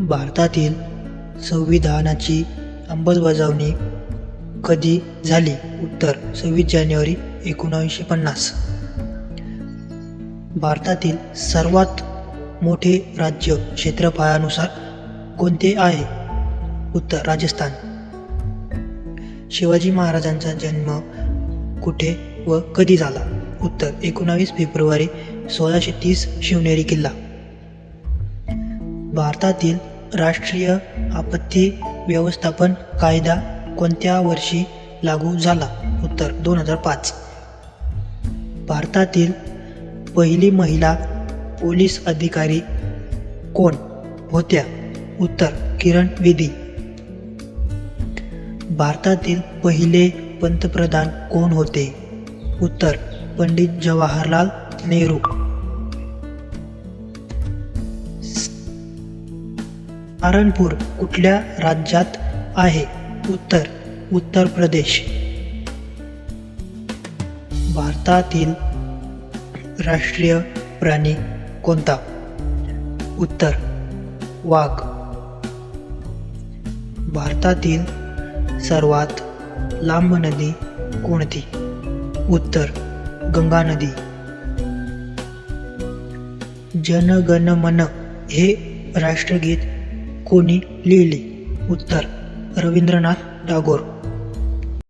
भारतातील संविधानाची अंमलबजावणी कधी झाली? उत्तर सव्वीस जानेवारी एकोणावीसशे पन्नास. भारतातील सर्वात मोठे राज्य क्षेत्रफळानुसार कोणते आहे? उत्तर राजस्थान. शिवाजी महाराजांचा जन्म कुठे व कधी झाला? उत्तर एकोणावीस फेब्रुवारी सोळाशे तीस शिवनेरी किल्ला. भारतातील राष्ट्रीय आपत्ती व्यवस्थापन कायदा कोणत्या वर्षी लागू झाला? उत्तर दोन हजार पाच. भारतातील पहिली महिला पोलीस अधिकारी कोण होत्या? उत्तर किरण वेदी भारतातील पहिले पंतप्रधान कोण होते? उत्तर पंडित जवाहरलाल नेहरू. नारायणपूर कुठल्या राज्यात आहे? उत्तर उत्तर प्रदेश. भारतातील राष्ट्रीय प्राणी कोणता? उत्तर वाघ. भारतातील सर्वात लांब नदी कोणती? उत्तर गंगा नदी. जनगणमन मन हे राष्ट्रगीत कोणी लिहिले? उत्तर रवींद्रनाथ टागोर.